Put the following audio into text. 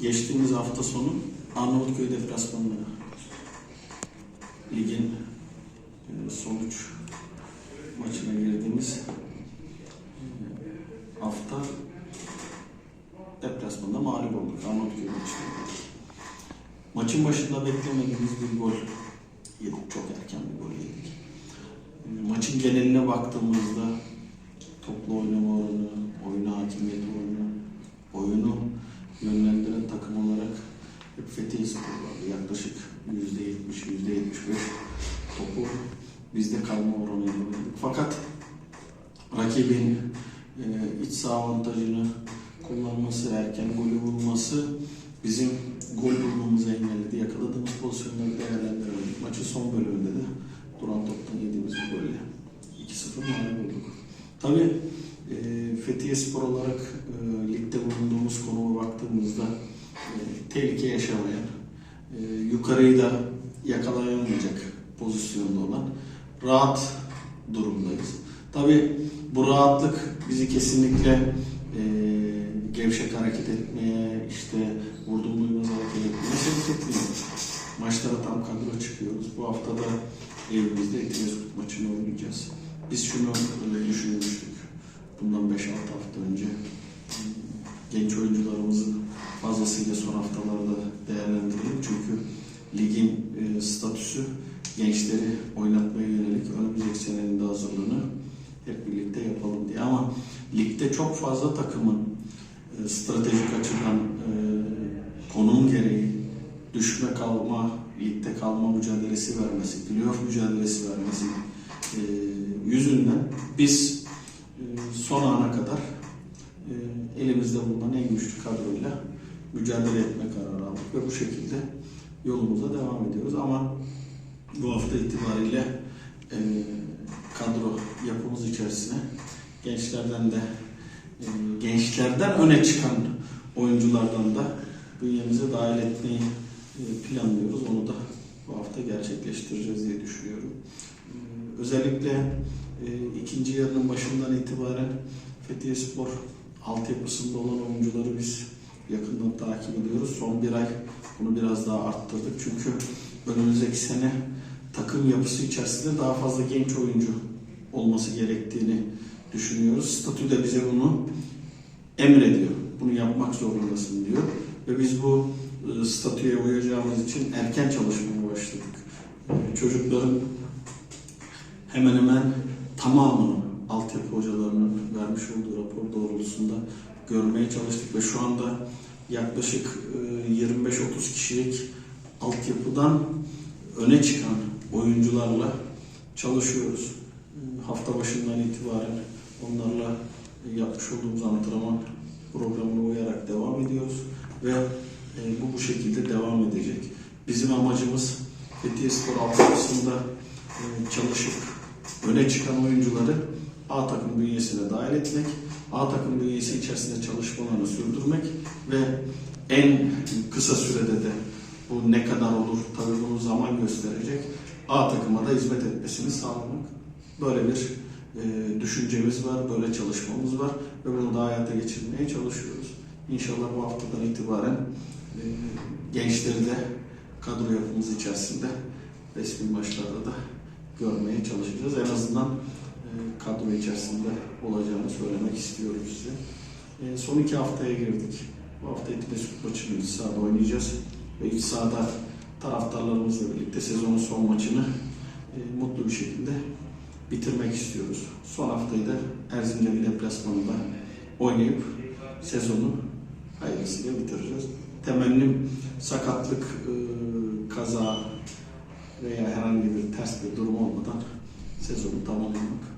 geçtiğimiz hafta sonu Arnavutköy deplasmanına ligin e, sonuç maçına girdiğimiz e, hafta deplasmanda mağlup olduk Arnavutköy maçında. Maçın başında beklemediğimiz bir gol yedik. Çok erken bir gol yedik. E, Maçın geneline baktığımızda toplu oynama oranı, oyuna hakimiyet oranı, oyunu yönlendiren takım olarak hep Fethiye Spor Yaklaşık %70, %75 topu bizde kalma oranıyla oynadık. Fakat rakibin e, iç saha avantajını kullanması, erken golü bulması bizim gol bulmamızı engelledi. Yakaladığımız pozisyonları değerlendiremedik. Maçın son bölümünde de duran toptan yediğimiz bir golle 2-0 mağlup olduk. Tabii e, Fethiye Spor olarak e, ligde bulunduğumuz konuma baktığımızda e, tehlike yaşamayan, e, yukarıyı da yakalayamayacak pozisyonda olan rahat durumdayız. Tabii bu rahatlık bizi kesinlikle e, gevşek hareket etmeye, işte vurdum duymaz hareket etmeye sevk etmiyor. Maçlara tam kadro çıkıyoruz. Bu hafta da evimizde Etimesgut maçını oynayacağız. Biz şunu e, düşünmüştük. Bundan 5-6 hafta önce e, genç oyuncularımızın fazlasıyla son haftalarda değerlendirelim. Çünkü ligin e, statüsü gençleri oynatmaya yönelik önümüzdeki senenin de hazırlığını hep birlikte yapalım diye. Ama ligde çok fazla takımın e, stratejik açıdan e, konum gereği düşme kalma, ligde kalma mücadelesi vermesi, playoff mücadelesi vermesi e, yüzünden biz e, son ana kadar e, elimizde bulunan en güçlü kadroyla mücadele etme kararı aldık ve bu şekilde yolumuza devam ediyoruz ama bu hafta itibariyle e, kadro yapımız içerisine gençlerden de e, gençlerden öne çıkan oyunculardan da bünyemize dahil etmeyi e, planlıyoruz. Onu da bu hafta gerçekleştireceğiz diye düşünüyorum. E, özellikle e, ikinci yarının başından itibaren Fethiye Spor altyapısında olan oyuncuları biz yakından takip ediyoruz. Son bir ay bunu biraz daha arttırdık. Çünkü önümüzdeki sene takım yapısı içerisinde daha fazla genç oyuncu olması gerektiğini düşünüyoruz. Statü de bize bunu emrediyor. Bunu yapmak zorundasın diyor. Ve biz bu e, statüye uyacağımız için erken çalışmaya başladık. E, Çocukların hemen hemen tamamını altyapı hocalarının vermiş olduğu rapor doğrultusunda görmeye çalıştık ve şu anda yaklaşık e, 25-30 kişilik altyapıdan öne çıkan oyuncularla çalışıyoruz. Hafta başından itibaren onlarla yapmış olduğumuz antrenman programına uyarak devam ediyoruz ve e, bu bu şekilde devam edecek. Bizim amacımız Fethiye Spor altyapısında e, çalışıp öne çıkan oyuncuları A takım bünyesine dahil etmek, A takım bünyesi içerisinde çalışmalarını sürdürmek ve en kısa sürede de bu ne kadar olur tabii bunu zaman gösterecek. A takıma da hizmet etmesini sağlamak. Böyle bir e, düşüncemiz var, böyle çalışmamız var ve bunu da hayata geçirmeye çalışıyoruz. İnşallah bu haftadan itibaren e, gençleri de kadro yapımız içerisinde resmi maçlarda da görmeye çalışacağız. En azından kadro içerisinde olacağını söylemek istiyorum size. E, son iki haftaya girdik. Bu hafta Etimesgut maçını iç sahada oynayacağız. Ve iç sahada taraftarlarımızla birlikte sezonun son maçını e, mutlu bir şekilde bitirmek istiyoruz. Son haftayı da Erzincan deplasmanında oynayıp sezonu hayırlısıyla bitireceğiz. Temennim sakatlık, e, kaza veya herhangi bir ters bir durum olmadan sezonu tamamlamak.